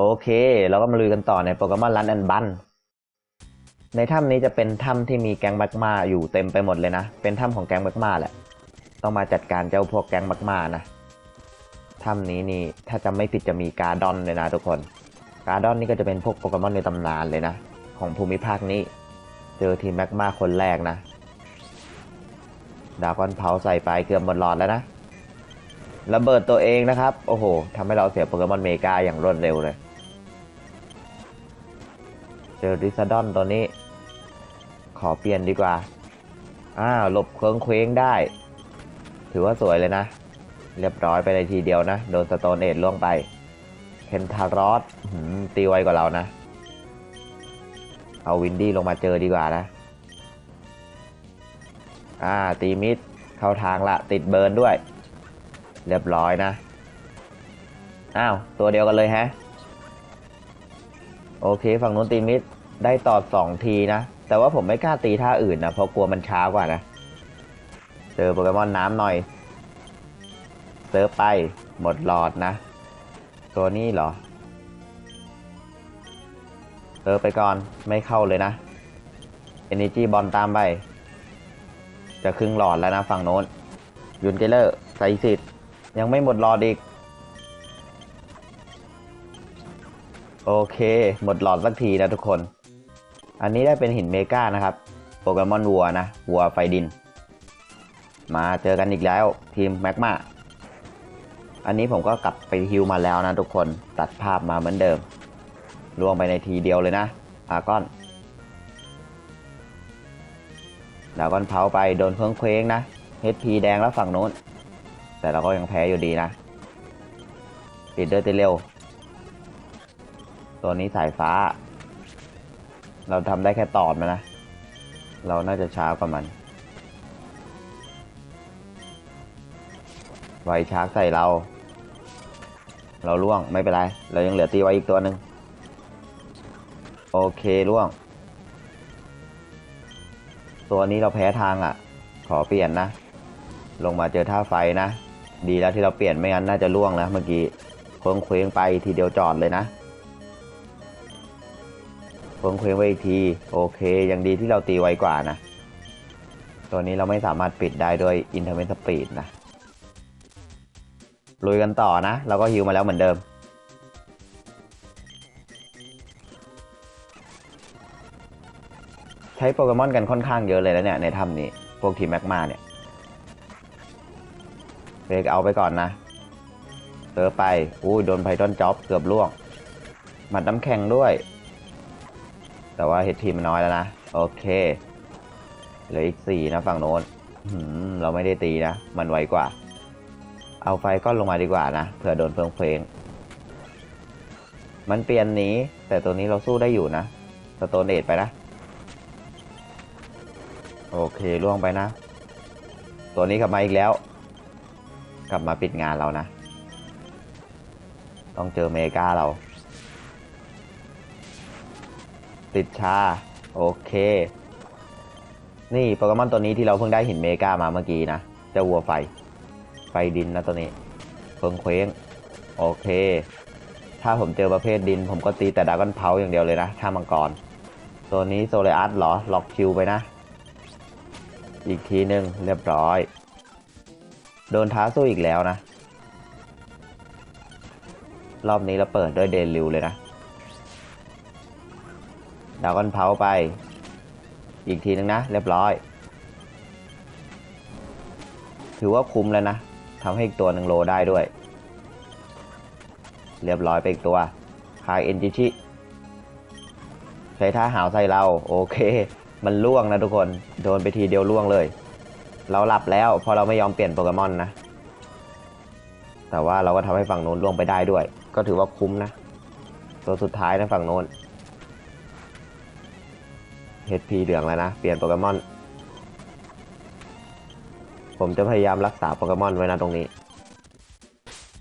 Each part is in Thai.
โอเค เราก็มาลุยกันต่อในโปเกมอนรันแอนบันในถ้ำนี้จะเป็นถ้ำที่มีแก๊งแมกมาอยู่เต็มไปหมดเลยนะ เป็นถ้ำของแก๊งแมกมาแหละ ต้องมาจัดการเจ้าพวกแก๊งแมกมานะ ถ้ำนี้นี่ถ้าจำไม่ผิดจะมีการดอนเลยนะทุกคน การดอนนี่ก็จะเป็นพวกโปเกมอนในตำนานเลยนะ ของภูมิภาคนี้ เจอทีมแมกมาคนแรกนะ ดากอนเผาใส่ไปเกือบหมดหลอดแล้วนะระเบิดตัวเองนะครับ โอ้โหทำให้เราเสียโปเกมอนเมกาอย่างรวดเร็วเลย เจอริซาดอนตัวนี้ ขอเปลี่ยนดีกว่า อ้าวหลบเคว้งเคว้งได้ ถือว่าสวยเลยนะ เรียบร้อยไปในทีเดียวนะ โดนสโตนเอ็ดล่วงไปเคนทารอสตีไวกว่าเรานะ เอาวินดี้ลงมาเจอดีกว่านะ อ่า ตีมิดเข้าทางละ ติดเบิร์นด้วย เรียบร้อยนะ อ้าว ตัวเดียวกันเลยแฮะ โอเค ฝั่งนู้นตีมิดได้ตอบสองทีนะ แต่ว่าผมไม่กล้าตีท่าอื่นนะเพราะกลัวมันช้ากว่านะ เจอโปเกมอนน้ำหน่อยเซิร์ฟไปหมดหลอดนะ ตัวนี้เหรอเซิร์ฟไปก่อนไม่เข้าเลยนะ Energy บอลตามไป จะครึ่งหลอดแล้วนะฝั่งโน้น ยุนเกเลอร์ไซสิทธิ์ยังไม่หมดหลอดอีก โอเค หมดหลอดสักทีนะทุกคน อันนี้ได้เป็นหินเมกานะครับ โปเกมอนวัวนะ วัวไฟดิน มาเจอกันอีกแล้วทีมแมกมาอันนี้ผมก็กลับไปฮิวมาแล้วนะทุกคน ตัดภาพมาเหมือนเดิมล่วงไปในทีเดียวเลยนะอาก้อนดาวก้อนเผาไปโดนเพิ่งเคว้งนะ HP แดงแล้วฝั่งโน้น แต่เราก็ยังแพ้อยู่ดีนะปิดเดอร์ติเร็ว ตัวนี้สายฟ้า เราทำได้แค่ตอดมานะ เราน่าจะช้ากว่ามัน ไวชาร์กใส่เรา เราล่วงไม่เป็นไร เรายังเหลือตีไว้อีกตัวหนึ่งโอเคล่วง ตัวนี้เราแพ้ทางอะ ขอเปลี่ยนนะ ลงมาเจอท่าไฟนะ ดีแล้วที่เราเปลี่ยนไม่งั้นน่าจะล่วงนะเมื่อกี้เคิงเคว้งไปทีเดียวจอดเลยนะ เคิงเคว้งไปอีกที โอเค ยังดีที่เราตีไวกว่านะ ตัวนี้เราไม่สามารถปิดได้ด้วยอินเทอร์เ s สปีดนะ ลุยกันต่อนะ เราก็ฮิวมาแล้วเหมือนเดิม ใช้โปเกมอนกันค่อนข้างเยอะเลยแล้วเนี่ย ในถ้ำนี้ พวกทีมแมกมาเนี่ยเบรกเอาไปก่อนนะเจอไปอุ้ยโดนไพทอนจ็อบเกือบล่วง หมัดน้ำแข็งด้วย แต่ว่าเฮดทีมมันน้อยแล้วนะ โอเคเหลืออีกสี่นะฝั่งโน้นเราไม่ได้ตีนะ มันไวกว่า เอาไฟก้อนลงมาดีกว่านะเผื่อโดนเพลิงเพลง มันเปลี่ยนหนีแต่ตัวนี้เราสู้ได้อยู่นะสโตนเอดไปนะ โอเคล่วงไปนะ ตัวนี้กลับมาอีกแล้ว กลับมาปิดงานเรานะ ต้องเจอเมกาเรา ติดชา โอเค นี่โปเกมอนตัวนี้ที่เราเพิ่งได้หินเมกามาเมื่อกี้นะเจ้าวัวไฟ ไฟดินนะตัวนี้เพิงเคว้งโอเค ถ้าผมเจอประเภทดิน ผมก็ตีแต่ดากอนเพาอย่างเดียวเลยนะถ้ามังกร ตัวนี้โซเลอัสเหรอ ล็อกคิวไปนะ อีกทีหนึ่งเรียบร้อย โดนท้าสู้อีกแล้วนะ รอบนี้เราเปิดด้วยเดลิวเลยนะ ดาวกอนเพาไป อีกทีหนึ่งนะ เรียบร้อย ถือว่าคุ้มแล้วนะทำให้อีกตัวหนึ่งโลได้ด้วย เรียบร้อยไปอีกตัวคายเอ็นจิชิใช้ท่าหาวใส่เรา โอเค มันล่วงนะทุกคน โดนไปทีเดียวล่วงเลย เราหลับแล้วเพราะเราไม่ยอมเปลี่ยนโปเกมอนนะ แต่ว่าเราก็ทำให้ฝั่งโน้นล่วงไปได้ด้วย ก็ถือว่าคุ้มนะ ตัวสุดท้ายนะฝั่งโน้น HP เหลืองแล้วนะ เปลี่ยนโปเกมอน ผมจะพยายามรักษาโปเกมอนไว้นะตรงนี้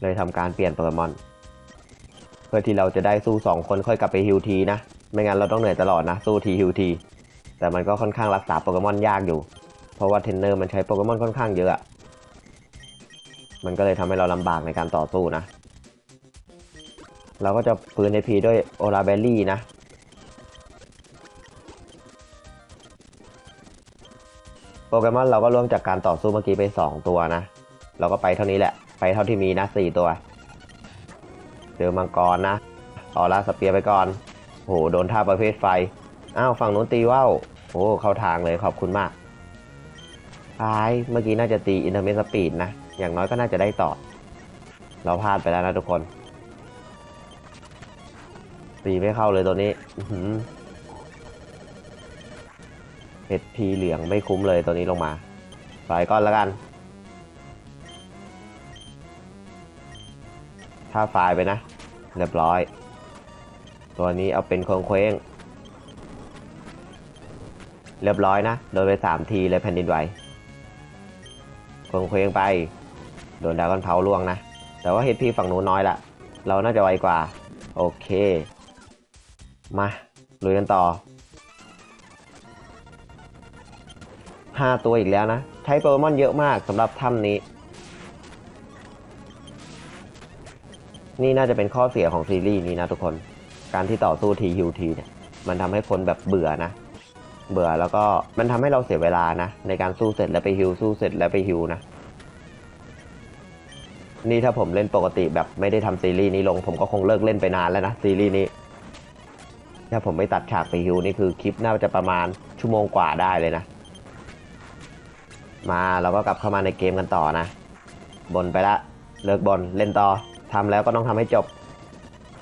เลยทำการเปลี่ยนโปเกมอน เพื่อที่เราจะได้สู้สองคนค่อยกลับไปฮิวทีนะ ไม่งั้นเราต้องเหนื่อยตลอดนะ สู้ทีฮิวที แต่มันก็ค่อนข้างรักษาโปเกมอนยากอยู่ เพราะว่าเทรนเนอร์มันใช้โปเกมอนค่อนข้างเยอะ มันก็เลยทำให้เราลำบากในการต่อสู้นะเราก็จะฟื้น HP ด้วยโอลาเบลลี่นะ โปเกมอนเราก็ร่วมจากการต่อสู้เมื่อกี้ไป 2 ตัวนะ เราก็ไปเท่านี้แหละ ไปเท่าที่มีนะ4ตัว เจอมังกรนะออร่าสเปียร์ไปก่อน โห โดนท่าประเภทไฟ อ้าว ฝั่งนู้นตีว่าวโอ้เข้าทางเลยขอบคุณมากพาย เมื่อกี้น่าจะตีอินเทอร์เมสปีดนะ อย่างน้อยก็น่าจะได้ต่อ เราพลาดไปแล้วนะทุกคน ตีไม่เข้าเลยตัวนี้ อื้อหือ HP เหลืองไม่คุ้มเลยตัวนี้ลงมาปล่อยก้อนแล้วกัน ถ้าไฟล์ไปนะ เรียบร้อย ตัวนี้เอาเป็นโคงเคว้งเรียบร้อยนะ โดนไปสามทีเลยแผ่นดินไหวโคงเคว้งไป โดนดราก้อนเผาล่วงนะ แต่ว่า HP ฝั่งนู้นน้อยละ เราน่าจะไวกว่า โอเค มาลุยกันต่อ ห้าตัวอีกแล้วนะ ใช้โปเกมอนเยอะมากสำหรับถ้ำนี้ นี่น่าจะเป็นข้อเสียของซีรีส์นี้นะทุกคน การที่ต่อสู้ทีฮิวทีเนี่ย มันทำให้คนแบบเบื่อนะ เบื่อแล้วก็มันทำให้เราเสียเวลานะ ในการสู้เสร็จแล้วไปฮิวสู้เสร็จแล้วไปฮิวนะนี่ถ้าผมเล่นปกติแบบไม่ได้ทำซีรีส์นี้ลง ผมก็คงเลิกเล่นไปนานแล้วนะซีรีส์นี้ ถ้าผมไม่ตัดฉากไปฮิวนี่คือคลิปน่าจะประมาณชั่วโมงกว่าได้เลยนะ มาเราก็กลับเข้ามาในเกมกันต่อนะ บนไปละ เลิกบนเล่นต่อทำแล้วก็ต้องทำให้จบ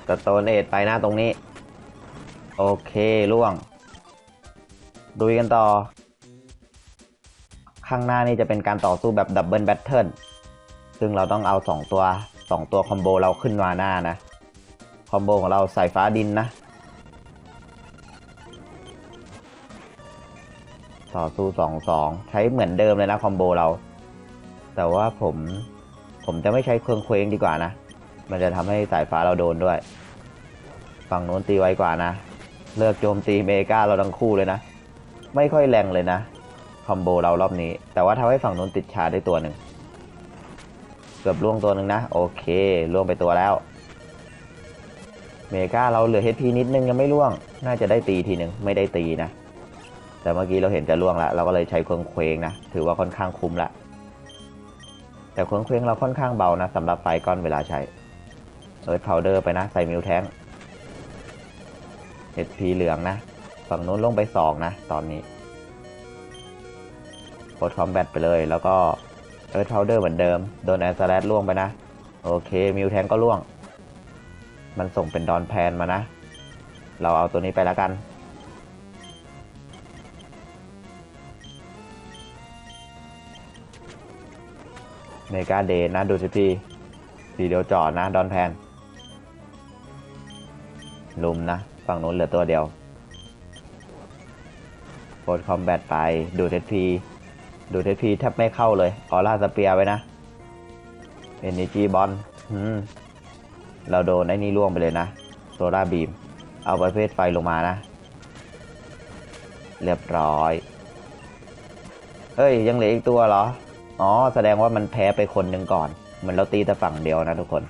สโตนเอทไปหน้าตรงนี้ โอเคล่วงดุยกันต่อ ข้างหน้านี่จะเป็นการต่อสู้แบบดับเบิลแบทเทิลซึ่งเราต้องเอา 2 ตัว 2 ตัวคอมโบเราขึ้นมาหน้านะ คอมโบของเราใส่ฟ้าดินนะ ต่อสู้สองสองใช้เหมือนเดิมเลยนะคอมโบเรา แต่ว่าผมผมจะไม่ใช้เครื่องเคว้งดีกว่านะ มันจะทำให้สายฟ้าเราโดนด้วย ฝั่งโน้นตีไวกว่านะ เลือกโจมตีเมกาเราทั้งคู่เลยนะ ไม่ค่อยแรงเลยนะคอมโบเรารอบนี้ แต่ว่าทำให้ฝั่งโน้นติดชาได้ตัวหนึ่งเกือบล่วงตัวหนึ่งนะ โอเคล่วงไปตัวแล้ว เมกาเราเหลือ HP นิดนึงยังไม่ล่วง น่าจะได้ตีทีหนึ่งไม่ได้ตีนะ แต่เมื่อกี้เราเห็นจะล่วงแล้วเราก็เลยใช้เครื่องเคว้งนะ ถือว่าค่อนข้างคุ้มละแต่เครื่องเคว้งเราค่อนข้างเบานะสำหรับไฟก้อนเวลาใช้เอิร์ธพาวเดอร์ไปนะ ใส่มิวแทงเอพีเหลืองนะ ฝั่งนู้นลงไปสองนะ ตอนนี้โคดคอมแบทไปเลย แล้วก็เอิร์ธพาวเดอร์เหมือนเดิม โดนแอสแลดล่วงไปนะ โอเคมิวแทงก็ล่วง มันส่งเป็นดอนแพนมานะ เราเอาตัวนี้ไปแล้วกัน เมกาเดนนะดูสิพี่ทีเดียวจอดนะ ดอนแพนลุมนะ ฝั่งนู้นเหลือตัวเดียวโคดคอมแบทไปดูเทพีดูเทพีแทบไม่เข้าเลย ออร่าสเปียไว้นะเอ n นจีบอลเราโดนไอ้นี่ล่วงไปเลยนะโซล่าบีม เอาประเภทไฟลงมานะ เรียบร้อย เอ้ย ยังเหลืออีกตัวเหรอ อ๋อ แสดงว่ามันแพ้ไปคนหนึ่งก่อน เหมือนเราตีแต่ฝั่งเดียวนะทุกคน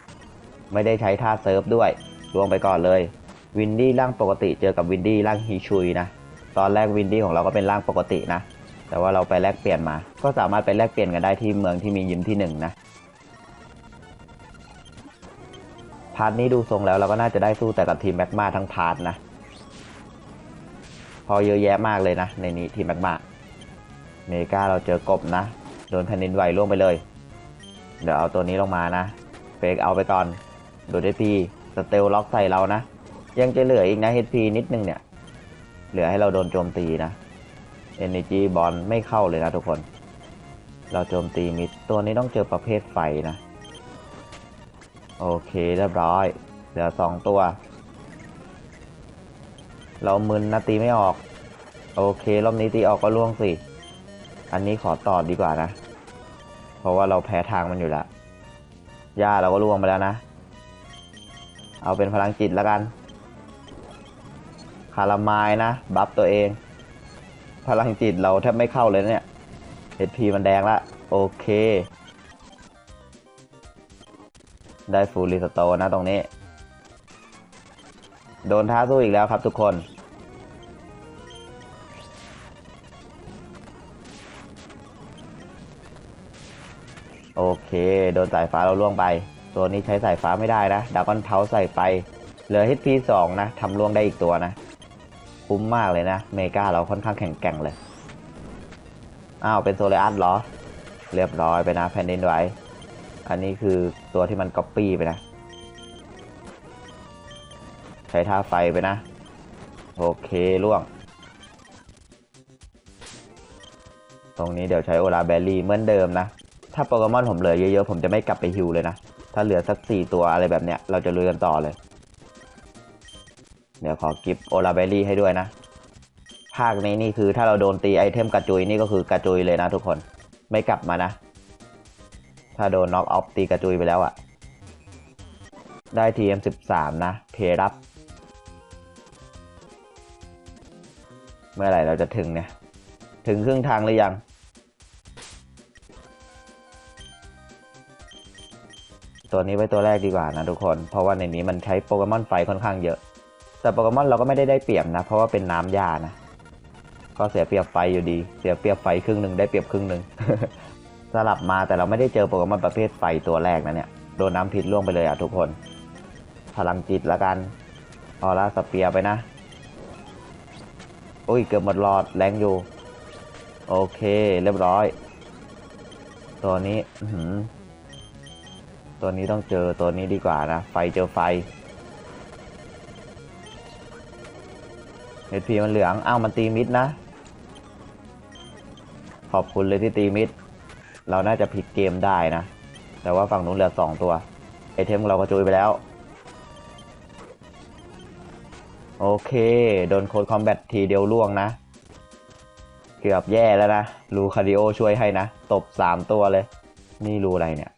ไม่ได้ใช้ท่าเซิร์ฟด้วยลวงไปก่อนเลย วินดี้ร่างปกติเจอกับวินดี้ร่างฮีชุยนะ ตอนแรกวินดี้ของเราก็เป็นร่างปกตินะ แต่ว่าเราไปแลกเปลี่ยนมา ก็สามารถไปแลกเปลี่ยนกันได้ที่เมืองที่มียิมที่หนึ่งนะ พาร์ทนี้ดูทรงแล้วเราก็น่าจะได้สู้แต่กับทีมแมกมาทั้งพาร์ทนะ พอเยอะแยะมากเลยนะ ในนี้ทีมแมกมาเมกาเราเจอกบนะ โดนแผ่นดินไหวล่วงไปเลย เดี๋ยวเอาตัวนี้ลงมานะเฟกเอาไปก่อนดูได้พีสเตลล็อกใส่เรานะ ยังจะเหลืออีกนะ HP นิดนึงเนี่ย เหลือให้เราโดนโจมตีนะ Energy บอลไม่เข้าเลยนะทุกคน เราโจมตีมิดตัวนี้ต้องเจอประเภทไฟนะ โอเคเรียบร้อย เหลือสองตัว เรามึนนะตีไม่ออก โอเครอบนี้ตีออกก็ล่วงสิ อันนี้ขอตอดดีกว่านะ เพราะว่าเราแพ้ทางมันอยู่แล้วหญ้าเราก็ล่วงไปแล้วนะ เอาเป็นพลังจิตแล้วกัน คารามายนะ บัฟตัวเอง พลังจิตเราแทบไม่เข้าเลยเนี่ย HP มันแดงละ โอเค ได้ฟูลรีสโตนะตรงนี้ โดนท้าสู้อีกแล้วครับทุกคน โอเค โดนสายฟ้าเราล่วงไป ตัวนี้ใช้สายฟ้าไม่ได้นะดากอนเทาใส่ไป เหลือ HP 2นะทำล่วงได้อีกตัวนะ คุ้มมากเลยนะ เมกาเราค่อนข้างแข็งแกร่งเลย อ้าว เป็นโซเลอัสเหรอ เรียบร้อยไปนะแผ่นดินไหวอันนี้คือตัวที่มันก๊อปปี้ไปนะ ใช้ท่าไฟไปนะ โอเคล่วง ตรงนี้เดี๋ยวใช้โอลาแบลลี่เหมือนเดิมนะ ถ้าโปเกมอนผมเหลือเยอะๆ ผมจะไม่กลับไปฮิวเลยนะ ถ้าเหลือสักสี่ตัวอะไรแบบเนี้ย เราจะลุยกันต่อเลย เดี๋ยวขอกิฟโอลาเบลลี่ให้ด้วยนะ ภาคนี้นี่คือถ้าเราโดนตีไอเทมกระจุยนี่ก็คือกระจุยเลยนะทุกคน ไม่กลับมานะ ถ้าโดนน็อกออฟตีกระจุยไปแล้วอะได้ TM13 นะ เพรับ เมื่อไหร่เราจะถึงเนี่ย ถึงครึ่งทางหรือยัง ตัวนี้ไว้ตัวแรกดีกว่านะทุกคน เพราะว่าในนี้มันใช้โปเกมอนไฟค่อนข้างเยอะ แต่โปเกมอนเราก็ไม่ได้ได้เปรียบนะ เพราะว่าเป็นน้ำยานะ ก็เสียเปรียบไฟอยู่ดี เสียเปรียบไฟครึ่งหนึ่งได้เปรียบครึ่งหนึ่งสลับมาแต่เราไม่ได้เจอโปเกมอนประเภทไฟตัวแรกนะเนี่ย โดนน้ำพิษล่วงไปเลยอะทุกคน พลังจิตละกันออร่าสเปียไปนะ อุ้ยเกือบหมดหลอดแรงอยู่ โอเค เรียบร้อย ตัวนี้อื ตัวนี้ต้องเจอตัวนี้ดีกว่านะ ไฟเจอไฟเฮดพีมันเหลือง อ้าวมันตีมิดนะ ขอบคุณเลยที่ตีมิด เราน่าจะพลิกเกมได้นะ แต่ว่าฝั่งนู้นเหลือสองตัว ไอเทมเราก็จุยไปแล้ว โอเค โดนโค้ดคอมแบททีเดียวล่วงนะ เกือบแย่แล้วนะ รูคาริโอช่วยให้นะ ตบสามตัวเลย นี่รูอะไรเนี่ย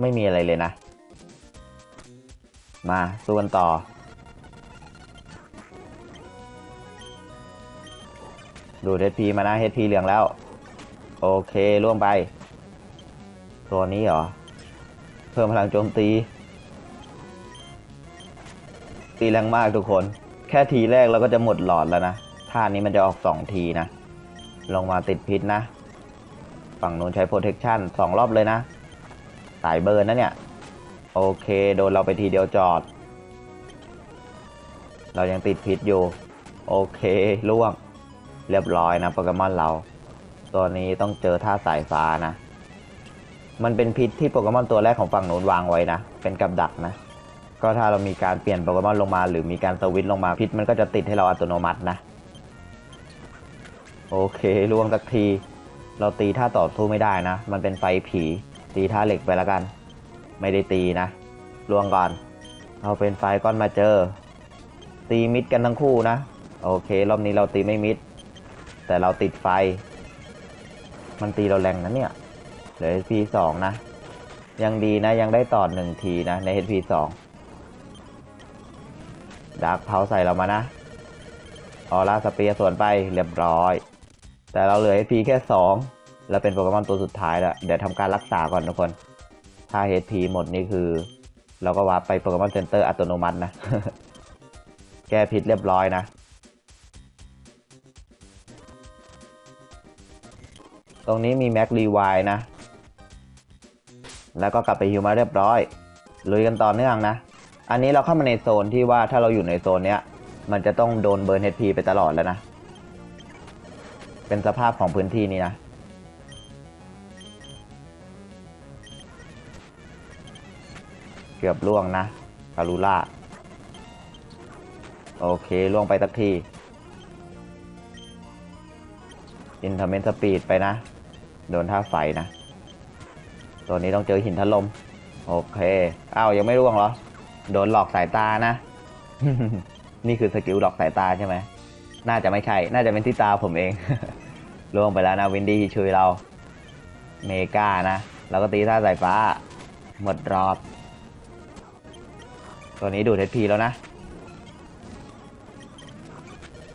ไม่มีอะไรเลยนะ มาสู้กันต่อ ดูเฮดพีมานะเฮดพีเหลืองแล้ว โอเคล่วงไป ตัวนี้เหรอ เพิ่มพลังโจมตี ตีแรงมากทุกคน แค่ทีแรกเราก็จะหมดหลอดแล้วนะท่านี้มันจะออกสองทีนะ ลงมาติดพิษนะ ฝั่งนู้นใช้ protection สองรอบเลยนะ สายเบิร์นนะเนี่ย โอเค โดนเราไปทีเดียวจอด เรายังติดพิษอยู่ โอเคล่วง เรียบร้อยนะโปเกมอนเรา ตัวนี้ต้องเจอท่าสายฟ้านะ มันเป็นพิษที่โปเกมอนตัวแรกของฝั่งนู้นวางไว้นะ เป็นกับดักนะ ก็ถ้าเรามีการเปลี่ยนโปเกมอนลงมา หรือมีการสวิตช์ลงมาพิษมันก็จะติดให้เราอัตโนมัตินะ โอเคล่วงสักทีเราตีท่าต่อสู้ไม่ได้นะ มันเป็นไฟผี ตีท่าเหล็กไปแล้วกัน ไม่ได้ตีนะล่วงก่อน เอาเป็นไฟก้อนมาเจอ ตีมิดกันทั้งคู่นะ โอเค รอบนี้เราตีไม่มิด แต่เราติดไฟ มันตีเราแรงนะเนี่ย เหลือ HP สองนะ ยังดีนะยังได้ต่อหนึ่งทีนะ ใน HP สองดาร์กเผาใส่เรามานะ ออร่าสเปียร์ส่วนไปเรียบร้อย แต่เราเหลือ HP แค่สอง แล้วเป็นโปเกมอนตัวสุดท้ายแล้ว เดี๋ยวทำการรักษาก่อนทุกคน ถ้า HP หมดนี่คือ เราก็วาร์ปไปโปเกมอนเซ็นเตอร์อัตโนมัตินะ แก้พิษเรียบร้อยนะ ตรงนี้มีแม็กรีไวนะ แล้วก็กลับไปฮิวมาเรียบร้อย ลุยกันต่อเนื่องนะ อันนี้เราเข้ามาในโซนที่ว่าถ้าเราอยู่ในโซนเนี้ย มันจะต้องโดนเบิร์น HP ไปตลอดแล้วนะ เป็นสภาพของพื้นที่นี้นะ กือบล่วงนะคารูล่า โอเค ล่วงไปสักทีอินเทอร์เมนสปีดไปนะ โดนท่าไฟนะ ตัวนี้ต้องเจอหินถล่มโอเคอ้าวยังไม่ร่วงเหรอ โดนหลอกสายตานะ นี่คือสกิลหลอกสายตาใช่ไหม น่าจะไม่ใช่ น่าจะเป็นที่ตาผมเองล่วงไปแล้วนะวินดี้ช่วยเรา เมกานะเราก็ตีท่าสายฟ้า หมดรอบ ตัวนี้ดูดเทพีแล้วนะ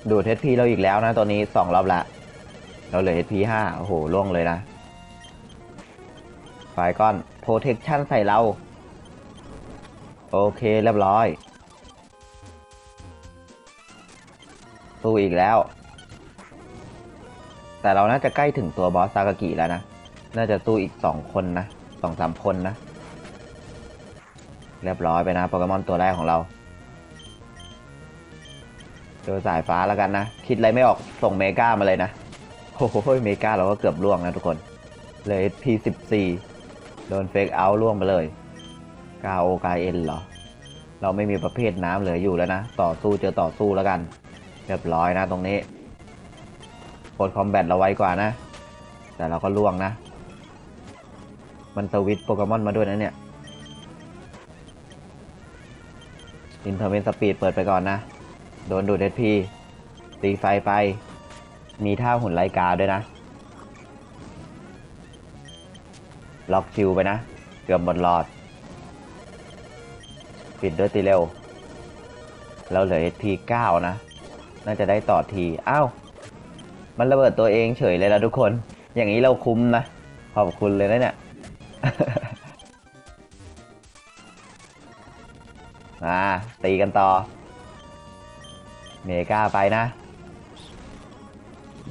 ดูดเทพีเราอีกแล้วนะตัวนี้สองรอบละ เราเหลือ HP 5โอ้โหล่วงเลยนะไฟก้อน protection ใส่เรา โอเคเรียบร้อย สู้อีกแล้ว แต่เราน่าจะใกล้ถึงตัวบอสซากากิแล้วนะ น่าจะสู้อีกสองคนนะสองสามคนนะ เรียบร้อยไปนะโปเกมอนตัวแรกของเราเจอสายฟ้าแล้วกันนะ คิดอะไรไม่ออกส่งเมกามาเลยนะโอ้โหเมกาเราก็เกือบล่วงนะทุกคน เลย P14 โดนเฟกเอาล่วงไปเลยกาโอกาเอ็นเหรอ เราไม่มีประเภทน้ำเหลืออยู่แล้วนะ ต่อสู้เจอต่อสู้แล้วกัน เรียบร้อยนะตรงนี้กดคอมแบทเราไว้กว่านะ แต่เราก็ล่วงนะ มันสวิตโปเกมอนมาด้วยนะเนี่ย อินเทอร์เวนสปีดเปิดไปก่อนนะ โดนดูดเอพีตีไฟไป มีท่าหุ่นไลกาด้วยนะ ล็อกชิวไปนะ เกือบหมดหลอด ปิดด้วยตีเร็ว เราเหลือ HP 9นะ น่าจะได้ต่อทีอ้าว มันระเบิดตัวเองเฉยเลยนะทุกคน อย่างนี้เราคุ้มนะ ขอบคุณเลยนะเนี่ย มาตีกันต่อ เมกาไปนะ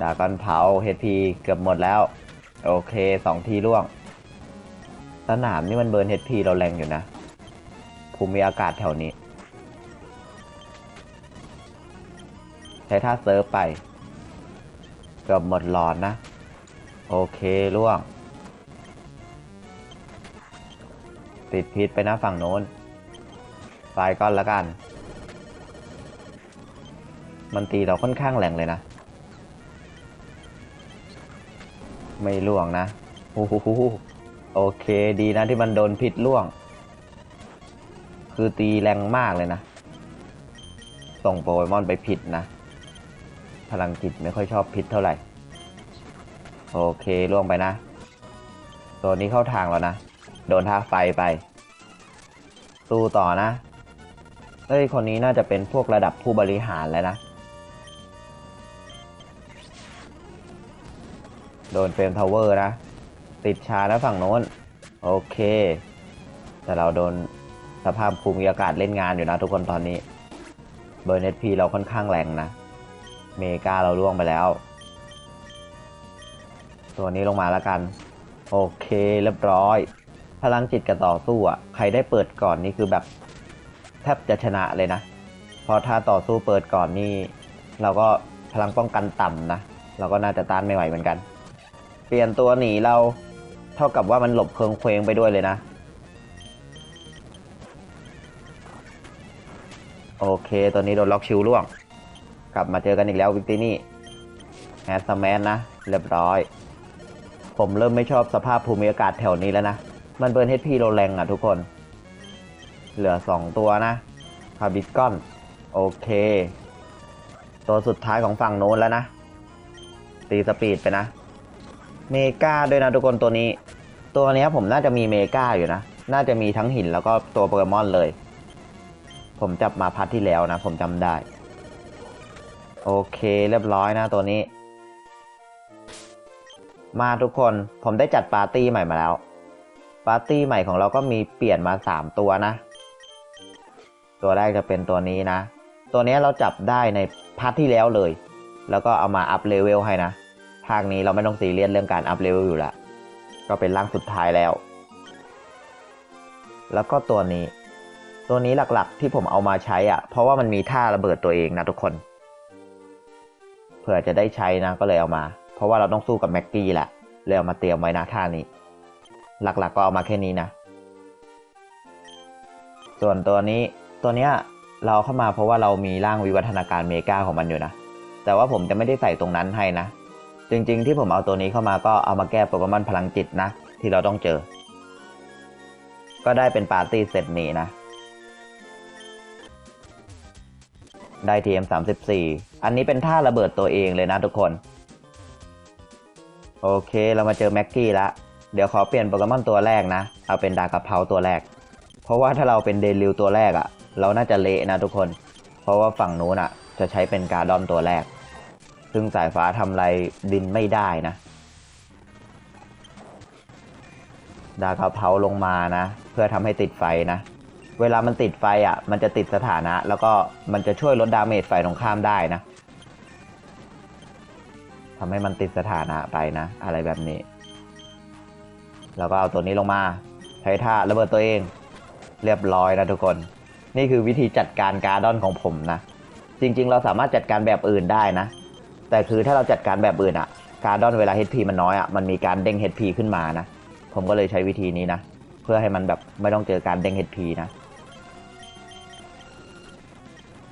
ดากอนเผา HP เกือบหมดแล้ว โอเคสองทีล่วง สนามนี่มันเบิร์น HP เราแรงอยู่นะ ภูมิอากาศแถวนี้ ใช้ท่าเซิร์ฟไป เกือบหมดหลอดนะ โอเคล่วง ติดพิษไปนะฝั่งโน้น ไฟก้อนละกัน มันตีเราค่อนข้างแรงเลยนะ ไม่ล่วงนะโอ้โหโอเคดีนะที่มันโดนพิษล่วง คือตีแรงมากเลยนะ ส่งโปเกมอนไปผิดนะ พลังจิตไม่ค่อยชอบพิษเท่าไหร่ โอเคล่วงไปนะตัวนี้เข้าทางแล้วนะ โดนท่าไฟไป สู้ต่อนะ เอ้ย คนนี้น่าจะเป็นพวกระดับผู้บริหารแล้วนะ โดนเฟรมทาวเวอร์นะ ติดชานะฝั่งโน้น โอเค แต่เราโดนสภาพภูมิอากาศเล่นงานอยู่นะทุกคนตอนนี้ เบอร์เน็ตพีเราค่อนข้างแรงนะ เมกาเราล่วงไปแล้ว ตัวนี้ลงมาแล้วกัน โอเคเรียบร้อย พลังจิตกับต่อสู้อะ ใครได้เปิดก่อนนี่คือแบบ บจะชนะเลยนะเพราะถ้าต่อสู้เปิดก่อนนี่เราก็พลังป้องกันต่ำนะ เราก็น่าจะต้านไม่ไหวเหมือนกัน เปลี่ยนตัวหนีเราเท่ากับว่ามันหลบเคิงเคว้งไปด้วยเลยนะ โอเคตัวนี้โดนล็อกชิวล่วง กลับมาเจอกันอีกแล้ววิกตินี่แฮสแมนนะ เรียบร้อย ผมเริ่มไม่ชอบสภาพภูมิอากาศแถวนี้แล้วนะ มันเบิร์นเฮดพีโรแรงอะทุกคน เหลือ2ตัวนะคาบิสกอน โอเค ตัวสุดท้ายของฝั่งโน้นแล้วนะ ตีสปีดไปนะ เมกาด้วยนะทุกคนตัวนี้ ตัวนี้ผมน่าจะมีเมกาอยู่นะ น่าจะมีทั้งหินแล้วก็ตัวโปเกมอนเลย ผมจับมาพัดที่แล้วนะ ผมจำได้ โอเคเรียบร้อยนะตัวนี้ มาทุกคน ผมได้จัดปาร์ตี้ใหม่มาแล้ว ปาร์ตี้ใหม่ของเราก็มีเปลี่ยนมา 3 ตัวนะ ตัวแรกจะเป็นตัวนี้นะ ตัวนี้เราจับได้ในพาร์ทที่แล้วเลย แล้วก็เอามาอัพเลเวลให้นะ ภาคนี้เราไม่ต้องซีเรียสเรื่องการอัพเลเวลอยู่ละก็เป็นร่างสุดท้ายแล้ว แล้วก็ตัวนี้ ตัวนี้หลักๆที่ผมเอามาใช้อะ เพราะว่ามันมีท่าระเบิดตัวเองนะทุกคน เผื่อจะได้ใช้นะก็เลยเอามา เพราะว่าเราต้องสู้กับแม็กกี้แหละเลยเอามาเตรียมไว้นะท่านี้ หลักๆก็เอามาแค่นี้นะ ส่วนตัวนี้ ตัวเนี้ยเราเข้ามาเพราะว่าเรามีร่างวิวัฒนาการเมกาของมันอยู่นะ แต่ว่าผมจะไม่ได้ใส่ตรงนั้นให้นะ จริงๆ ที่ผมเอาตัวนี้เข้ามาก็เอามาแก้โปเกมอนพลังจิตนะ ที่เราต้องเจอ ก็ได้เป็นปาร์ตี้เซตนี้นะ ได้ TM34 อันนี้เป็นท่าระเบิดตัวเองเลยนะทุกคน โอเคเรามาเจอแม็กกี้ละเดี๋ยวขอเปลี่ยนโปเกมอนตัวแรกนะ เอาเป็นดากะเพราตัวแรก เพราะว่าถ้าเราเป็นเดลิวตัวแรกอะ่ะ เราน่าจะเละนะทุกคน เพราะว่าฝั่งนู้นอะ จะใช้เป็นการดอนตัวแรก ซึ่งสายฟ้าทำอะไรดินไม่ได้นะ ดากะเพราลงมานะ เพื่อทำให้ติดไฟนะ เวลามันติดไฟอะ มันจะติดสถานะ แล้วก็มันจะช่วยลดดาเมจไฟตรงข้ามได้นะทำให้มันติดสถานะไปนะ อะไรแบบนี้ แล้วก็เอาตัวนี้ลงมา ใช้ท่าระเบิดตัวเอง เรียบร้อยนะทุกคน นี่คือวิธีจัดการการ์ดอนของผมนะ จริง ๆ เราสามารถจัดการแบบอื่นได้นะ แต่คือถ้าเราจัดการแบบอื่นอะการ์ดอนเวลา HP มันน้อยอะมันมีการเด้ง HP ขึ้นมานะ ผมก็เลยใช้วิธีนี้นะ เพื่อให้มันแบบไม่ต้องเจอการเด้ง HP นะ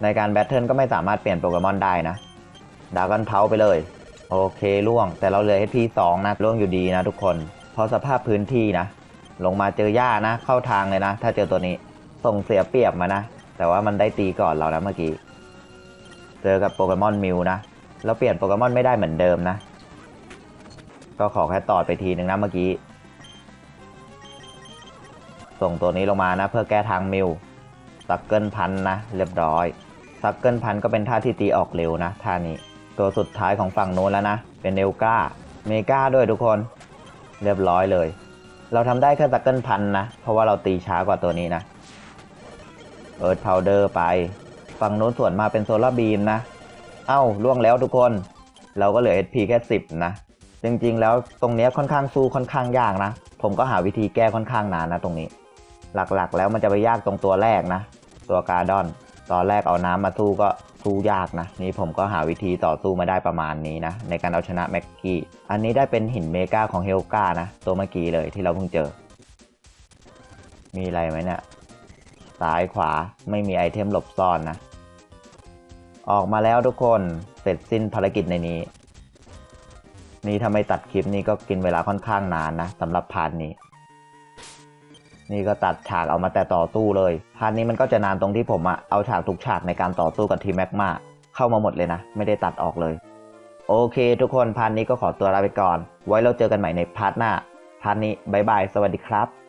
ในการแบทเทิลก็ไม่สามารถเปลี่ยนโปเกมอนได้นะดากันเผาไปเลย โอเคล่วง แต่เราเหลือ HP 2นะล่วงอยู่ดีนะทุกคนพราะสภาพพื้นที่นะ ลงมาเจอหญ้านะ เข้าทางเลยนะ ถ้าเจอตัวนี้ ส่งเสียเปรียบมานะ แต่ว่ามันได้ตีก่อนเรานะเมื่อกี้ เจอกับโปเกมอนมิวนะแล้วเปลี่ยนโปเกมอนไม่ได้เหมือนเดิมนะ ก็ขอแค่ตอดไปทีหนึ่งนะเมื่อกี้ ส่งตัวนี้ลงมานะ เพื่อแก้ทางมิวซักเกิลพันนะเรียบร้อยซักเกิลพันก็เป็นท่าที่ตีออกเร็วนะท่านี้ ตัวสุดท้ายของฝั่งโน้นแล้วนะ เป็นเอลกาเมกาด้วยทุกคน เรียบร้อยเลย เราทำได้แค่ซักเกิลพันนะ เพราะว่าเราตีช้ากว่าตัวนี้นะ เอิร์ธพาวเดอร์ไป ฝั่งโน้นส่วนมาเป็นโซลาร์บีมนะ เอ้าล่วงแล้วทุกคน เราก็เหลือ HP แค่ 10 นะ จริงๆ แล้วตรงนี้ค่อนข้างสู้ค่อนข้างยากนะ ผมก็หาวิธีแก้ค่อนข้างนานนะตรงนี้ หลักๆ แล้วมันจะไปยากตรงตัวแรกนะ ตัวการดอน ตอนแรกเอาน้ำมาสู้ก็สู้ยากนะ นี่ผมก็หาวิธีต่อสู้มาได้ประมาณนี้นะ ในการเอาชนะแม็กกี้ อันนี้ได้เป็นหินเมกาของเฮลกานะ ตัวเมื่อกี้เลยที่เราเพิ่งเจอ มีอะไรไหมเนี่ย ซ้ายขวาไม่มีไอเทมหลบซ่อนนะ ออกมาแล้วทุกคนเสร็จสิ้นภารกิจในนี้ นี่ถ้าไม่ตัดคลิปนี้ก็กินเวลาค่อนข้างนานนะสำหรับพาร์ทนี้ นี่ก็ตัดฉากเอามาแต่ต่อสู้เลยพาร์ทนี้มันก็จะนานตรงที่ผมอะเอาฉากทุกฉากในการต่อสู้กับทีแม็กมาเข้ามาหมดเลยนะ ไม่ได้ตัดออกเลย โอเค ทุกคนพาร์ทนี้ก็ขอตัวลาไปก่อน ไว้เราเจอกันใหม่ในพาร์ทหน้าพาร์ทนี้บายบายสวัสดีครับ